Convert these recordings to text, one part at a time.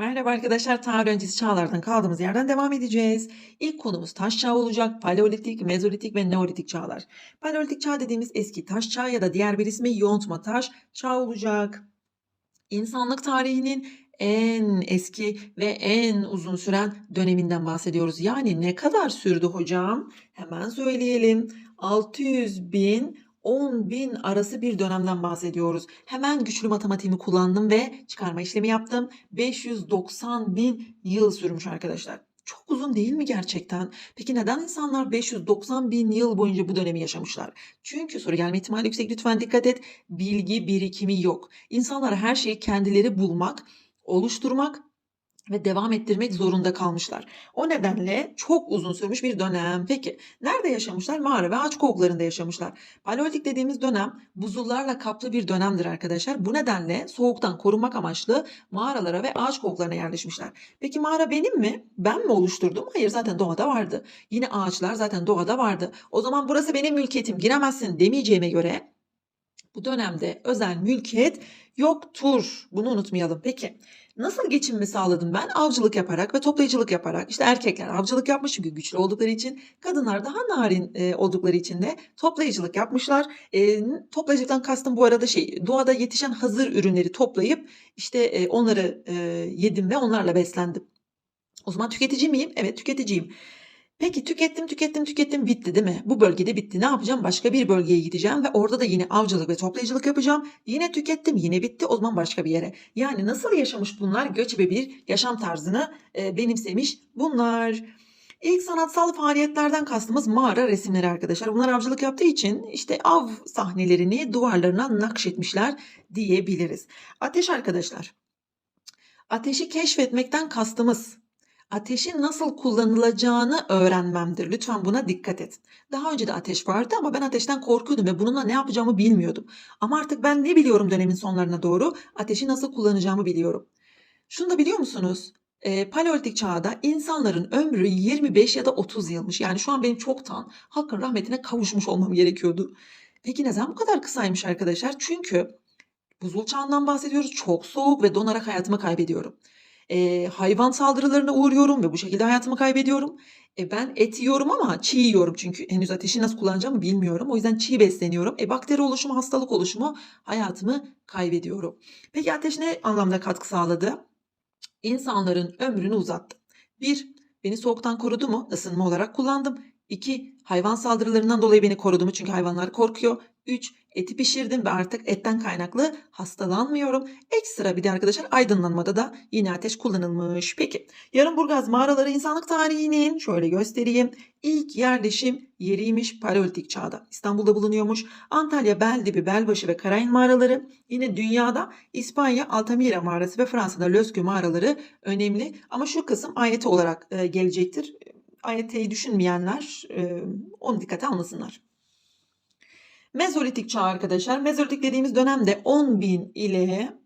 Merhaba arkadaşlar, tarih öncesi çağlardan kaldığımız yerden devam edeceğiz. İlk konumuz taş çağı olacak. Paleolitik, mezolitik ve neolitik çağlar. Paleolitik çağ dediğimiz eski taş çağı ya da diğer bir ismi yontma taş çağı olacak. İnsanlık tarihinin en eski ve en uzun süren döneminden bahsediyoruz. Yani ne kadar sürdü hocam? Hemen söyleyelim. 600 bin 10 bin arası bir dönemden bahsediyoruz. Hemen güçlü matematiğimi kullandım ve çıkarma işlemi yaptım. 590 bin yıl sürmüş arkadaşlar. Çok uzun değil mi gerçekten? Peki neden insanlar 590 bin yıl boyunca bu dönemi yaşamışlar? Çünkü soru gelme ihtimali yüksek lütfen dikkat et. Bilgi birikimi yok. İnsanlar her şeyi kendileri bulmak, oluşturmak ve devam ettirmek zorunda kalmışlar. O nedenle çok uzun sürmüş bir dönem. Peki nerede yaşamışlar? Mağara ve ağaç kovuklarında yaşamışlar. Paleolitik dediğimiz dönem buzullarla kaplı bir dönemdir arkadaşlar. Bu nedenle soğuktan korunmak amaçlı mağaralara ve ağaç kovuklarına yerleşmişler. Peki mağara benim mi? Ben mi oluşturdum? Hayır zaten doğada vardı. Yine ağaçlar zaten doğada vardı. O zaman burası benim mülkiyetim giremezsin demeyeceğime göre bu dönemde özel mülkiyet yoktur. Bunu unutmayalım. Peki nasıl geçinme sağladım ben? Avcılık yaparak ve toplayıcılık yaparak. İşte erkekler avcılık yapmış çünkü güçlü oldukları için. Kadınlar daha narin e, oldukları için de toplayıcılık yapmışlar. E, toplayıcılıktan kastım bu arada şey doğada yetişen hazır ürünleri toplayıp işte e, onları e, yedim ve onlarla beslendim. O zaman tüketici miyim? Evet tüketiciyim. Peki tükettim tükettim tükettim bitti değil mi? Bu bölgede bitti. Ne yapacağım? Başka bir bölgeye gideceğim ve orada da yine avcılık ve toplayıcılık yapacağım. Yine tükettim yine bitti o zaman başka bir yere. Yani nasıl yaşamış bunlar? Göçebe bir yaşam tarzını e, benimsemiş bunlar. İlk sanatsal faaliyetlerden kastımız mağara resimleri arkadaşlar. Bunlar avcılık yaptığı için işte av sahnelerini duvarlarına nakşetmişler diyebiliriz. Ateş arkadaşlar. Ateşi keşfetmekten kastımız ateşin nasıl kullanılacağını öğrenmemdir. Lütfen buna dikkat et. Daha önce de ateş vardı ama ben ateşten korkuyordum ve bununla ne yapacağımı bilmiyordum. Ama artık ben ne biliyorum dönemin sonlarına doğru? Ateşi nasıl kullanacağımı biliyorum. Şunu da biliyor musunuz? E, Paleolitik çağda insanların ömrü 25 ya da 30 yılmış. Yani şu an benim çoktan hakkın rahmetine kavuşmuş olmam gerekiyordu. Peki neden bu kadar kısaymış arkadaşlar? Çünkü buzul çağından bahsediyoruz. Çok soğuk ve donarak hayatımı kaybediyorum e, hayvan saldırılarına uğruyorum ve bu şekilde hayatımı kaybediyorum. E, ben et yiyorum ama çiğ yiyorum çünkü henüz ateşi nasıl kullanacağımı bilmiyorum. O yüzden çiğ besleniyorum. E, bakteri oluşumu, hastalık oluşumu hayatımı kaybediyorum. Peki ateş ne anlamda katkı sağladı? İnsanların ömrünü uzattı. Bir, beni soğuktan korudu mu? Isınma olarak kullandım. İki, hayvan saldırılarından dolayı beni korudu mu? Çünkü hayvanlar korkuyor. 3. Eti pişirdim ve artık etten kaynaklı hastalanmıyorum. Ekstra bir de arkadaşlar aydınlanmada da yine ateş kullanılmış. Peki Yarımburgaz mağaraları insanlık tarihinin şöyle göstereyim. İlk yerleşim yeriymiş Paleolitik çağda. İstanbul'da bulunuyormuş. Antalya, Beldibi, Belbaşı ve Karayin mağaraları. Yine dünyada İspanya, Altamira mağarası ve Fransa'da Löskü mağaraları önemli. Ama şu kısım ayeti olarak e, gelecektir. Ayeteyi düşünmeyenler e, onu dikkate almasınlar. Mezolitik çağ arkadaşlar. Mezolitik dediğimiz dönemde 10.000 ile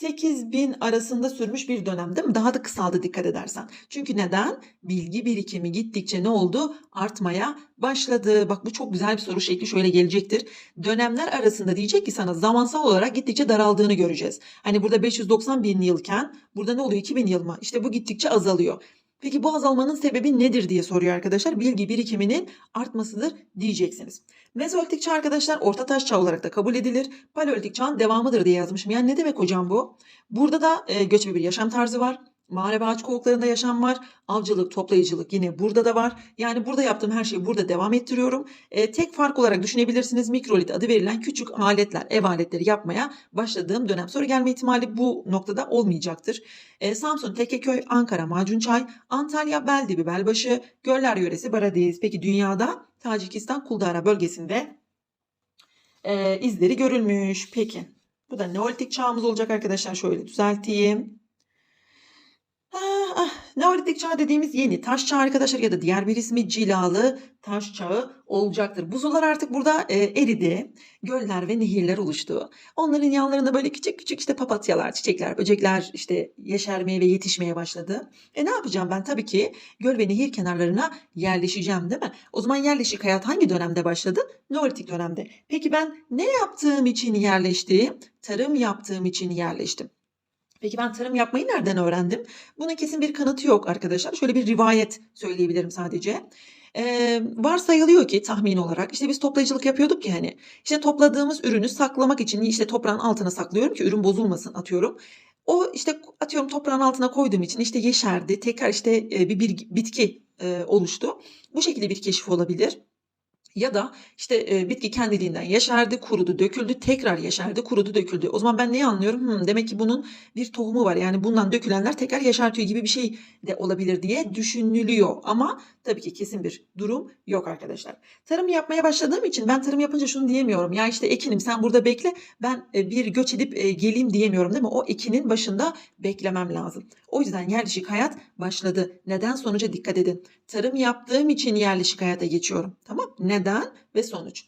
8000 arasında sürmüş bir dönem değil mi? Daha da kısaldı dikkat edersen. Çünkü neden? Bilgi birikimi gittikçe ne oldu? Artmaya başladı. Bak bu çok güzel bir soru şekli şöyle gelecektir. Dönemler arasında diyecek ki sana zamansal olarak gittikçe daraldığını göreceğiz. Hani burada 590 bin yılken burada ne oluyor 2000 yıl mı? İşte bu gittikçe azalıyor. Peki bu azalmanın sebebi nedir diye soruyor arkadaşlar. Bilgi birikiminin artmasıdır diyeceksiniz. Mezolitik çağ arkadaşlar orta taş çağ olarak da kabul edilir. Paleolitik çağın devamıdır diye yazmışım. Yani ne demek hocam bu? Burada da e, göçebe bir yaşam tarzı var. Mağara ve ağaç kovuklarında yaşam var. Avcılık, toplayıcılık yine burada da var. Yani burada yaptığım her şeyi burada devam ettiriyorum. E, tek fark olarak düşünebilirsiniz mikrolit adı verilen küçük aletler, ev aletleri yapmaya başladığım dönem. Soru gelme ihtimali bu noktada olmayacaktır. E, Samsun, Tekeköy, Ankara, Macunçay, Antalya, Beldibi, Belbaşı, Göller Yöresi, Baradiz. Peki dünyada Tacikistan, Kuldara bölgesinde e, izleri görülmüş. Peki bu da Neolitik çağımız olacak arkadaşlar. Şöyle düzelteyim. Neolitik çağ dediğimiz yeni taş çağı arkadaşlar ya da diğer bir ismi cilalı taş çağı olacaktır. Buzullar artık burada e, eridi. Göller ve nehirler oluştu. Onların yanlarında böyle küçük küçük işte papatyalar, çiçekler, böcekler işte yeşermeye ve yetişmeye başladı. E ne yapacağım ben? Tabii ki göl ve nehir kenarlarına yerleşeceğim değil mi? O zaman yerleşik hayat hangi dönemde başladı? Neolitik dönemde. Peki ben ne yaptığım için yerleştim? Tarım yaptığım için yerleştim. Peki ben tarım yapmayı nereden öğrendim? Bunun kesin bir kanıtı yok arkadaşlar. Şöyle bir rivayet söyleyebilirim sadece. Ee, varsayılıyor ki tahmin olarak işte biz toplayıcılık yapıyorduk ya hani işte topladığımız ürünü saklamak için işte toprağın altına saklıyorum ki ürün bozulmasın atıyorum. O işte atıyorum toprağın altına koyduğum için işte yeşerdi tekrar işte bir, bir bitki e, oluştu. Bu şekilde bir keşif olabilir. Ya da işte e, bitki kendiliğinden yeşerdi, kurudu, döküldü, tekrar yeşerdi, kurudu, döküldü. O zaman ben neyi anlıyorum? Hmm, demek ki bunun bir tohumu var. Yani bundan dökülenler tekrar yeşertiyor gibi bir şey de olabilir diye düşünülüyor. Ama tabii ki kesin bir durum yok arkadaşlar. Tarım yapmaya başladığım için ben tarım yapınca şunu diyemiyorum. Ya işte ekinim sen burada bekle ben bir göç edip geleyim diyemiyorum değil mi? O ekinin başında beklemem lazım. O yüzden yerleşik hayat başladı. Neden sonuca dikkat edin. Tarım yaptığım için yerleşik hayata geçiyorum. Tamam? Neden ve sonuç.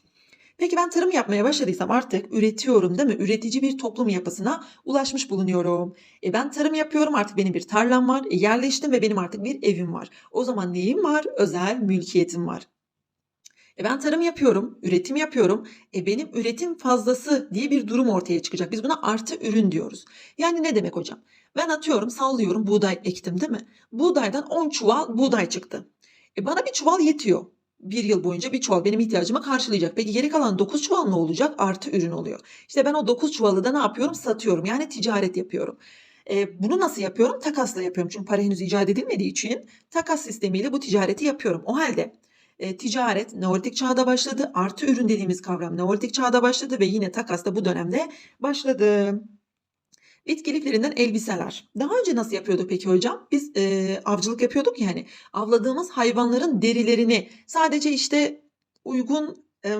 Peki ben tarım yapmaya başladıysam artık üretiyorum değil mi? Üretici bir toplum yapısına ulaşmış bulunuyorum. E ben tarım yapıyorum artık benim bir tarlam var. E yerleştim ve benim artık bir evim var. O zaman neyim var? Özel mülkiyetim var. E ben tarım yapıyorum, üretim yapıyorum. E benim üretim fazlası diye bir durum ortaya çıkacak. Biz buna artı ürün diyoruz. Yani ne demek hocam? Ben atıyorum, sallıyorum buğday ektim değil mi? Buğdaydan 10 çuval buğday çıktı. E bana bir çuval yetiyor. Bir yıl boyunca bir çuval benim ihtiyacımı karşılayacak. Peki geri kalan 9 çuval ne olacak? Artı ürün oluyor. İşte ben o 9 çuvalı da ne yapıyorum? Satıyorum. Yani ticaret yapıyorum. E, bunu nasıl yapıyorum? Takasla yapıyorum. Çünkü para henüz icat edilmediği için takas sistemiyle bu ticareti yapıyorum. O halde e, ticaret Neolitik çağda başladı. Artı ürün dediğimiz kavram Neolitik çağda başladı ve yine takas da bu dönemde başladı. Bitki liflerinden elbiseler. Daha önce nasıl yapıyorduk peki hocam? Biz e, avcılık yapıyorduk yani. Avladığımız hayvanların derilerini sadece işte uygun e,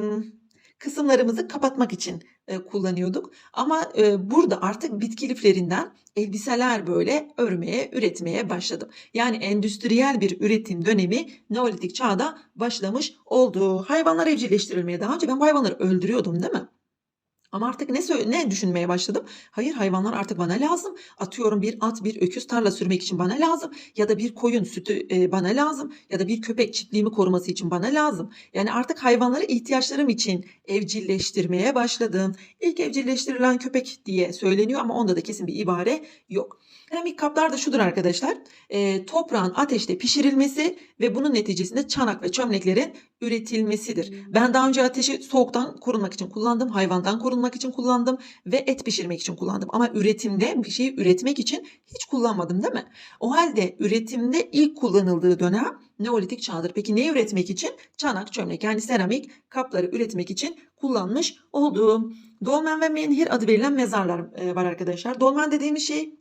kısımlarımızı kapatmak için e, kullanıyorduk. Ama e, burada artık bitki liflerinden elbiseler böyle örmeye, üretmeye başladım. Yani endüstriyel bir üretim dönemi Neolitik çağda başlamış oldu. Hayvanlar evcilleştirilmeye daha önce ben bu hayvanları öldürüyordum değil mi? Ama artık ne ne düşünmeye başladım? Hayır hayvanlar artık bana lazım. Atıyorum bir at, bir öküz tarla sürmek için bana lazım. Ya da bir koyun sütü e, bana lazım. Ya da bir köpek çiftliğimi koruması için bana lazım. Yani artık hayvanları ihtiyaçlarım için evcilleştirmeye başladım. İlk evcilleştirilen köpek diye söyleniyor ama onda da kesin bir ibare yok. Keramik kaplar da şudur arkadaşlar. E, toprağın ateşte pişirilmesi ve bunun neticesinde çanak ve çömleklerin üretilmesidir. Ben daha önce ateşi soğuktan korunmak için kullandım, hayvandan korunmak için kullandım ve et pişirmek için kullandım. Ama üretimde bir şeyi üretmek için hiç kullanmadım değil mi? O halde üretimde ilk kullanıldığı dönem Neolitik çağdır. Peki ne üretmek için? Çanak, çömlek yani seramik kapları üretmek için kullanmış olduğum Dolmen ve menhir adı verilen mezarlar e, var arkadaşlar. Dolmen dediğimiz şey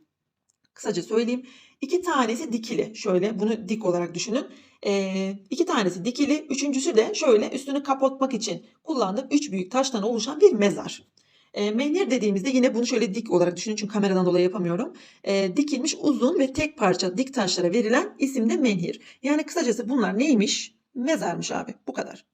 kısaca söyleyeyim. İki tanesi dikili. Şöyle bunu dik olarak düşünün. Ee, iki tanesi dikili. Üçüncüsü de şöyle üstünü kapatmak için kullandığım üç büyük taştan oluşan bir mezar. E, menhir dediğimizde yine bunu şöyle dik olarak düşünün çünkü kameradan dolayı yapamıyorum. E, dikilmiş uzun ve tek parça dik taşlara verilen isim de menhir. Yani kısacası bunlar neymiş? Mezarmış abi. Bu kadar.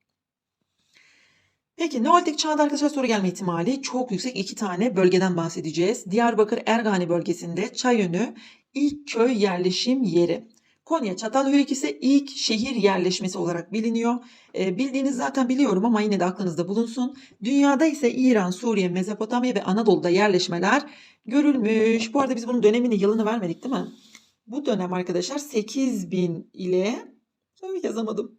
Peki Neolitik çağda arkadaşlar soru gelme ihtimali çok yüksek iki tane bölgeden bahsedeceğiz. Diyarbakır Ergani bölgesinde Çayönü ilk köy yerleşim yeri. Konya Çatalhöyük ise ilk şehir yerleşmesi olarak biliniyor. E, bildiğiniz zaten biliyorum ama yine de aklınızda bulunsun. Dünyada ise İran, Suriye, Mezopotamya ve Anadolu'da yerleşmeler görülmüş. Bu arada biz bunun dönemini, yılını vermedik değil mi? Bu dönem arkadaşlar 8000 ile yazamadım.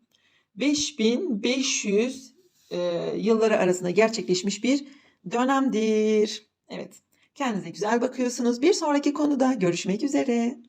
5500 e, yılları arasında gerçekleşmiş bir dönemdir. Evet. Kendinize güzel bakıyorsunuz. Bir sonraki konuda görüşmek üzere.